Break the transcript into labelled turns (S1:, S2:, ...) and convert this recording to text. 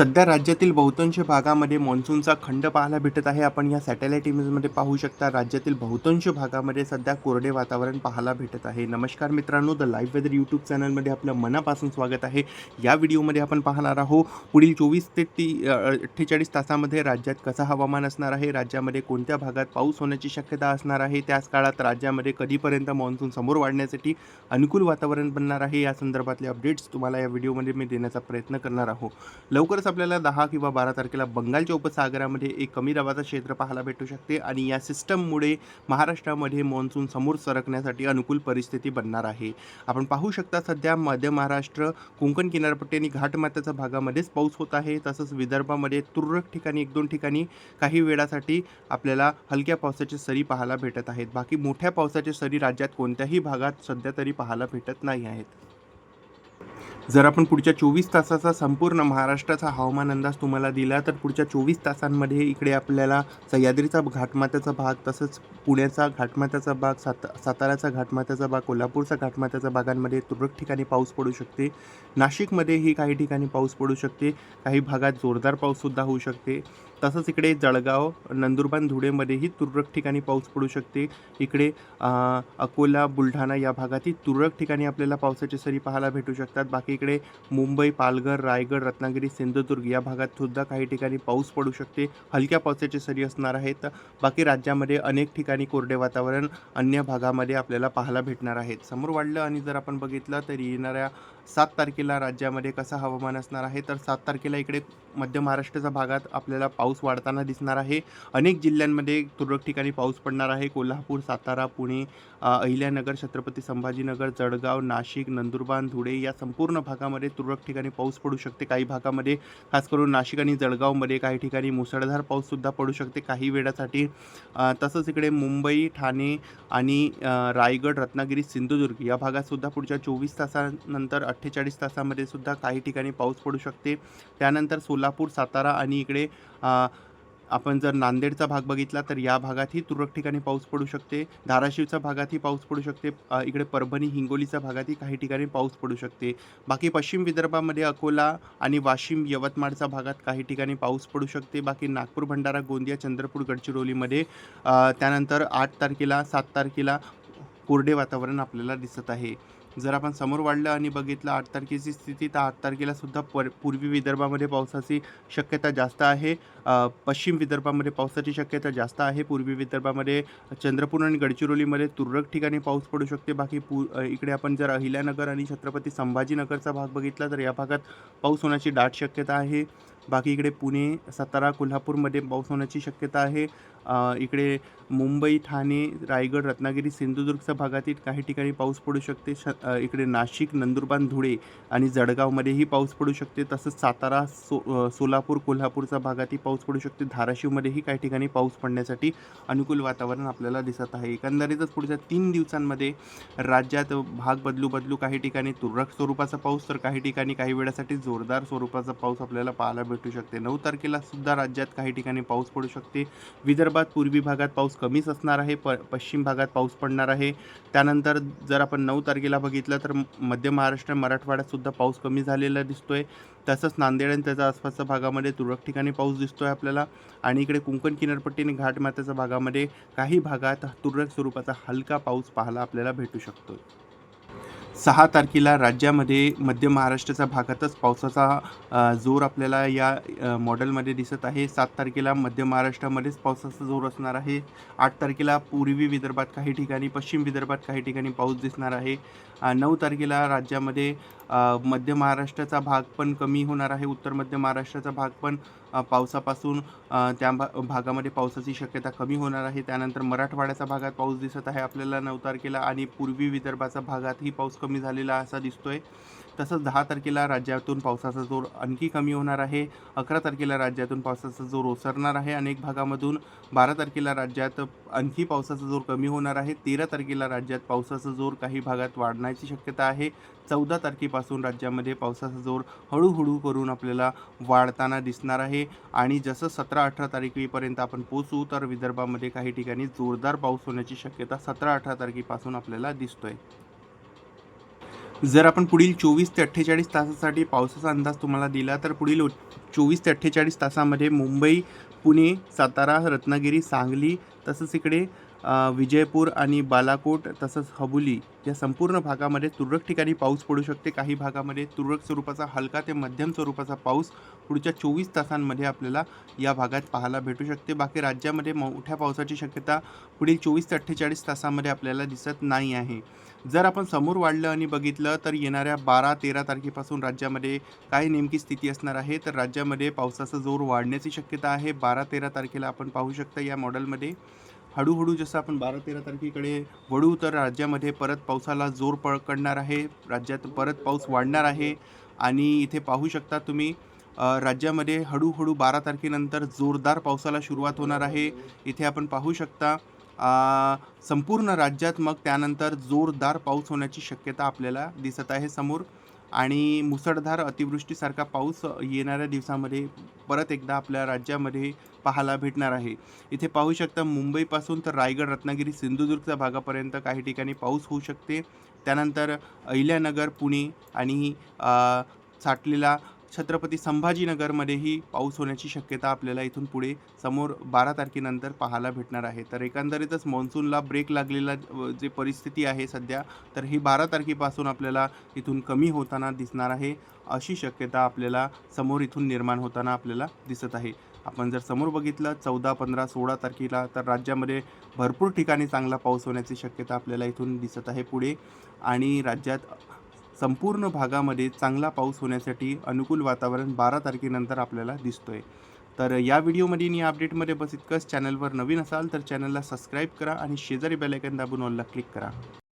S1: सध्या राज्यातील बहुतांश भागामध्ये मान्सूनचा खंड पाहायला भेटत आहे. आपण या सॅटेलाईट इमेजमध्ये पाहू शकता राज्यातील बहुतांश भागामध्ये सध्या कोरडे वातावरण पाहायला भेटत आहे. नमस्कार मित्रांनो द लाईव्ह वेदर यूट्यूब चॅनलमध्ये आपलं मनापासून स्वागत आहे. या व्हिडिओमध्ये आपण पाहणार आहोत पुढील चोवीस ते ती अठ्ठेचाळीस तासामध्ये राज्यात कसा हवामान असणार आहे राज्यामध्ये कोणत्या भागात पाऊस होण्याची शक्यता असणार आहे त्याच काळात राज्यामध्ये कधीपर्यंत मान्सून समोर वाढण्यासाठी अनुकूल वातावरण बनणार आहे या संदर्भातले अपडेट्स तुम्हाला या व्हिडिओमध्ये मी देण्याचा प्रयत्न करणार आहोत. लवकरच आपल्याला दहा किंवा बारा तारखेला बंगालच्या उपसागरामध्ये एक कमी दाबाचं क्षेत्र पाहायला भेटू शकते आणि या सिस्टममुळे महाराष्ट्रामध्ये मान्सून समोर सरकण्यासाठी अनुकूल परिस्थिती बनणार आहे. आपण पाहू शकता सध्या मध्य महाराष्ट्र कोकण किनारपट्टी आणि घाटमात्याच्या भागामध्येच पाऊस होत आहे. तसंच विदर्भामध्ये तुरळक ठिकाणी एक दोन ठिकाणी काही वेळासाठी आपल्याला हलक्या पावसाचे सरी पाहायला भेटत आहेत. बाकी मोठ्या पावसाच्या सरी राज्यात कोणत्याही भागात सध्या तरी पाहायला भेटत नाही आहेत. जर आपण पुढच्या चोवीस तासाचा संपूर्ण महाराष्ट्राचा हवामान अंदाज तुम्हाला दिला तर पुढच्या चोवीस तासांमध्ये इकडे आपल्याला सह्याद्रीचा घाटमात्याचा भाग तसंच पुण्याचा घाटमात्याचा भाग सात साताऱ्याचा घाटमात्याचा भाग कोल्हापूरचा घाटमात्याचा भागांमध्ये तुरळक ठिकाणी पाऊस पडू शकते. नाशिकमध्येही काही ठिकाणी पाऊस पडू शकते. काही भागात जोरदार पाऊससुद्धा होऊ शकते. तसंच इकडे जळगाव नंदुरबार धुळेमध्येही तुरळक ठिकाणी पाऊस पडू शकते. इकडे अकोला बुलढाणा या भागातही तुरळक ठिकाणी आपल्याला पावसाच्या सरी पाहायला भेटू शकतात. बाकी इकडे मुंबई पालघर रायगड रत्नागिरी सिंधुदुर्ग या भागात सुद्धा काही ठिकाणी पाऊस पडू शकते. हलक्या पावसाची सरी असणार आहेत. बाकी राज्यामध्ये अनेक ठिकाणी कोरडे वातावरण अन्य भागामध्ये आपल्याला पाहायला भेटणार आहेत. समोर वाढलं आणि जर आपण बघितलं तर येणाऱ्या सात तारखेला राज्यामध्ये कसं हवामान असणार आहे? तर सात तारखेला इकडे मध्य महाराष्ट्राच्या भागात आपल्याला पाऊस वाढताना दिसणार आहे. अनेक जिल्ह्यांमध्ये तुरळक ठिकाणी पाऊस पडणार आहे. कोल्हापूर सातारा पुणे अहिल्यानगर छत्रपती संभाजीनगर जळगाव नाशिक नंदुरबार धुळे या संपूर्ण भागामध्ये तुरळक ठिकाणी पाऊस पडू शकते. काही भागामध्ये खास करून नाशिक आणि जळगावमध्ये काही ठिकाणी मुसळधार पाऊससुद्धा पडू शकते. काही वेळासाठी तसंच इकडे मुंबई ठाणे आणि रायगड रत्नागिरी सिंधुदुर्ग या भागातसुद्धा पुढच्या चोवीस तासानंतर अठ्ठेचाळीस तासामध्ये सुद्धा काही ठिकाणी पाऊस पडू शकते. त्यानंतर सोलापूर सातारा आणि इकडे आपण जर नांदेडचा भाग बघितला तर या भागातही तुरळक ठिकाणी पाऊस पडू शकते. धाराशिवच्या भागातही पाऊस पडू शकते. इकडे परभणी हिंगोलीच्या भागातही काही ठिकाणी पाऊस पडू शकते. बाकी पश्चिम विदर्भामध्ये अकोला आणि वाशिम यवतमाळच्या भागात काही ठिकाणी पाऊस पडू शकते. बाकी नागपूर भंडारा गोंदिया चंद्रपूर गडचिरोलीमध्ये त्यानंतर आठ तारखेला सात तारखेला कोरडे वातावरण आपल्याला दिसत आहे. जर आपण समोर वाढलं आणि बघितलं आठ तारखेची स्थिती तर आठ तारखेला सुद्धा पर पूर्वी विदर्भामध्ये पावसाची शक्यता जास्त आहे. पश्चिम विदर्भामध्ये पावसाची शक्यता जास्त आहे. पूर्वी विदर्भामध्ये चंद्रपूर आणि गडचिरोलीमध्ये तुरळक ठिकाणी पाऊस पडू शकते. बाकी पू इकडे आपण जर अहिल्यानगर आणि छत्रपती संभाजीनगरचा भाग बघितला तर या भागात पाऊस होण्याची दाट शक्यता आहे. बाकी इकडे पुणे सातारा कोल्हापूरमध्ये पाऊस होण्याची शक्यता आहे. इकडे मुंबई ठाणे रायगड रत्नागिरी सिंधुदुर्गच्या भागातील काही ठिकाणी पाऊस पडू शकते. श इकडे नाशिक नंदुरबार धुळे आणि जळगावमध्येही पाऊस पडू शकते. तसंच सातारा सो सोलापूर कोल्हापूरच्या भागातही पाऊस पडू शकते. धाराशिवमध्येही काही ठिकाणी पाऊस पडण्यासाठी अनुकूल वातावरण आपल्याला दिसत आहे. एकंदरीतच पुढच्या तीन दिवसांमध्ये राज्यात भाग बदलू बदलू काही ठिकाणी तुरळक स्वरूपाचा पाऊस तर काही ठिकाणी काही वेळासाठी जोरदार स्वरूपाचा पाऊस आपल्याला पाहायला भेटू शकते. नऊ तारखेला सुद्धा राज्यात काही ठिकाणी पाऊस पडू शकते. विदर्भात पूर्वी भागात पाऊस कमीच असणार आहे. प पश्चिम भागात पाऊस पडणार आहे. त्यानंतर जर आपण नऊ तारखेला बघितलं तर मध्य महाराष्ट्र मराठवाड्यात सुद्धा पाऊस कमी झालेला दिसतो आहे तसंच नांदेड आणि त्याच्या आसपासच्या भागामध्ये तुरळक ठिकाणी पाऊस दिसतो आहे आपल्याला. आणि इकडे कोकण किनारपट्टी आणि घाटमात्याच्या भागामध्ये काही भागात तुरळक स्वरूपाचा हलका पाऊस पाहायला आपल्याला भेटू शकतो सहा तारखेला राज्यामध्ये मध्य महाराष्ट्राच्या भागातच पावसाचा जोर आपल्याला या मॉडेलमध्ये दिसत आहे. सात तारखेला मध्य महाराष्ट्रामध्येच पावसाचा जोर असणार आहे. आठ तारखेला पूर्वी विदर्भात काही ठिकाणी पश्चिम विदर्भात काही ठिकाणी पाऊस दिसणार आहे. नऊ तारखेला राज्यामध्ये मध्य महाराष्ट्राचा भाग पण कमी होणार आहे. उत्तर मध्य महाराष्ट्राचा भाग पण पावसापासून त्या भा भागामध्ये पावसाची शक्यता कमी होणार आहे. त्यानंतर मराठवाड्याच्या भागात पाऊस दिसत आहे. आपल्याला नऊ तारखेला आणि पूर्वी विदर्भाच्या भागातही पाऊस कमी झालेला असा दिसतोय. तसंच दहा तारखेला राज्यातून पावसाचा जोर आणखी कमी होणार आहे. अकरा तारखेला राज्यातून पावसाचा जोर ओसरणार आहे. अनेक भागामधून बारा तारखेला राज्यात आणखी पावसाचा जोर कमी होणार आहे. तेरा तारखेला राज्यात पावसाचा जोर काही भागात वाढण्याची शक्यता आहे. चौदा तारखेपासून राज्यामध्ये पावसाचा जोर हळूहळू करून आपल्याला वाढताना दिसणार आहे. आणि जसं सतरा अठरा तारखेपर्यंत आपण पोचू तर विदर्भामध्ये काही ठिकाणी जोरदार पाऊस होण्याची शक्यता सतरा अठरा तारखेपासून आपल्याला दिसतोय. जर आपण पुढील चोवीस ते अठ्ठेचाळीस तासासाठी पावसाचा अंदाज तुम्हाला दिला तर पुढील चोवीस ते अठ्ठेचाळीस तासामध्ये मुंबई पुणे सातारा रत्नागिरी सांगली तसंच इकडे विजयपूर आणि बालाकोट तसंच हबुली या संपूर्ण भागामध्ये तुरळक ठिकाणी पाऊस पडू शकते. काही भागामध्ये तुरळक स्वरूपाचा हलका ते मध्यम स्वरूपाचा पाऊस पुढच्या चोवीस तासांमध्ये आपल्याला या भागात पाहायला भेटू शकते. बाकी राज्यामध्ये मोठ्या पावसाची शक्यता पुढील चोवीस ते अठ्ठेचाळीस तासामध्ये आपल्याला दिसत नाही आहे. जर आपण समोर वाढलं आणि बघितलं तर येणाऱ्या बारा तेरा तारखेपासून राज्यामध्ये काय नेमकी स्थिती असणार आहे. तर राज्यामध्ये पावसाचा जोर वाढण्याची शक्यता आहे. बारा तेरा तारखेला आपण पाहू शकता या मॉडेलमध्ये हळूहळू जसं आपण बारा तेरा तारखेकडे वळू तर राज्यामध्ये परत पावसाला जोर पकडणार आहे. राज्यात परत पाऊस वाढणार आहे. आणि इथे पाहू शकता तुम्ही राज्यामध्ये हळूहळू बारा तारखेनंतर जोरदार पावसाला सुरुवात होणार आहे. इथे आपण पाहू शकता संपूर्ण राज्यात मग त्यानंतर जोरदार पाऊस होण्याची शक्यता आपल्याला दिसत आहे समोर. आणि मुसळधार अतिवृष्टीसारखा पाऊस येणाऱ्या दिवसामध्ये परत एकदा आपल्या राज्यामध्ये पाहायला भेटणार आहे. इथे पाहू शकता मुंबईपासून तर रायगड रत्नागिरी सिंधुदुर्गच्या भागापर्यंत काही ठिकाणी पाऊस होऊ शकते. त्यानंतर अहिल्यानगर पुणे आणि साठलेला छत्रपती संभाजीनगरमध्येही पाऊस होण्याची शक्यता आपल्याला इथून पुढे समोर बारा तारखेनंतर पाहायला भेटणार आहे. तर एकंदरीतच मान्सूनला ब्रेक लागलेला जे परिस्थिती आहे सध्या तर ही बारा तारखेपासून आपल्याला इथून कमी होताना दिसणार आहे. अशी शक्यता आपल्याला समोर इथून निर्माण होताना आपल्याला दिसत आहे. आपण जर समोर बघितलं चौदा पंधरा सोळा तारखेला तर राज्यामध्ये भरपूर ठिकाणी चांगला पाऊस होण्याची शक्यता आपल्याला इथून दिसत आहे पुढे. आणि राज्यात संपूर्ण भागामध्ये चांगला पाऊस होण्यासाठी अनुकूल वातावरण बारा तारखेनंतर आपल्याला दिसतोय. तर या व्हिडिओमध्ये आणि या अपडेटमध्ये बस इतकंच. चॅनलवर नवीन असाल तर चॅनलला सबस्क्राईब करा आणि शेजारी बेलायकन दाबून ऑलला क्लिक करा.